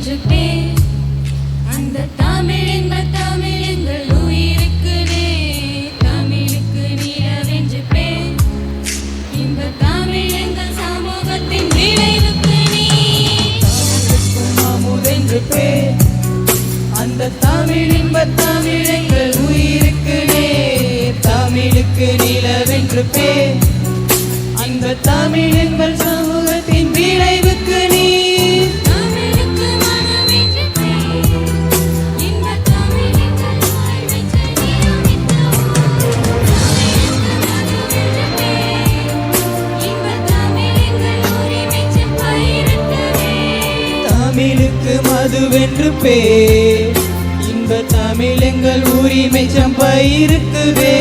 என்று பேர் அந்த தமிழ் இன்ப தமிழ் எங்கள் உயிருக்கு நேர் தமிழுக்கு நிலவென்று பேர் அந்த தமிழ் இன்ப தமிழ் எங்கள் உயிருக்கு நேர் அந்த தமிழ் எங்கள் தமிழுக்கு மதுவென்று பேர் இன்ப தமிழ் எங்கள் உரிமை சம்பயிருக்குவே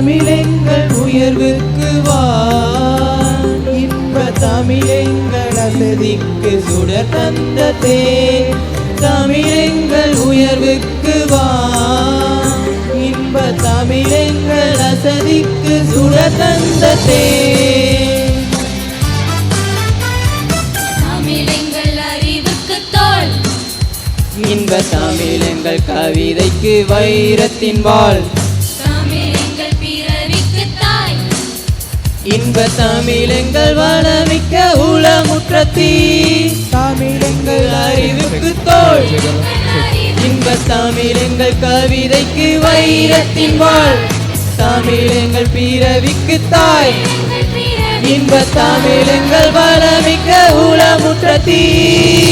தமிழெங்கள் உயர்வுக்கு வா. இன்ப தமிழெங்கள் அசதிக்கு சுடர் தந்த தே தமிழெங்கள் உயர்வுக்கு வா. இன்ப தமிழெங்கள் அசதிக்கு சுடர் தந்த தே தமிழெங்கள் அறிவுக்கு தோல் இன்ப தமிழெங்கள் கவிதைக்கு வைரத்தின் வாழ் இன்ப தமிழெங்கள் வளமிக்க உளமுற்ற தீ தமிழெங்கள் அறிவுக்கு தோல். இன்ப தமிழெங்கள் கவிதைக்கு வைரத்தின் வாழ். தமிழெங்கள் பிறவிக்கு தாய். இன்ப தமிழெங்கள் வளமிக்க உளமுற்ற தீ தமிழ்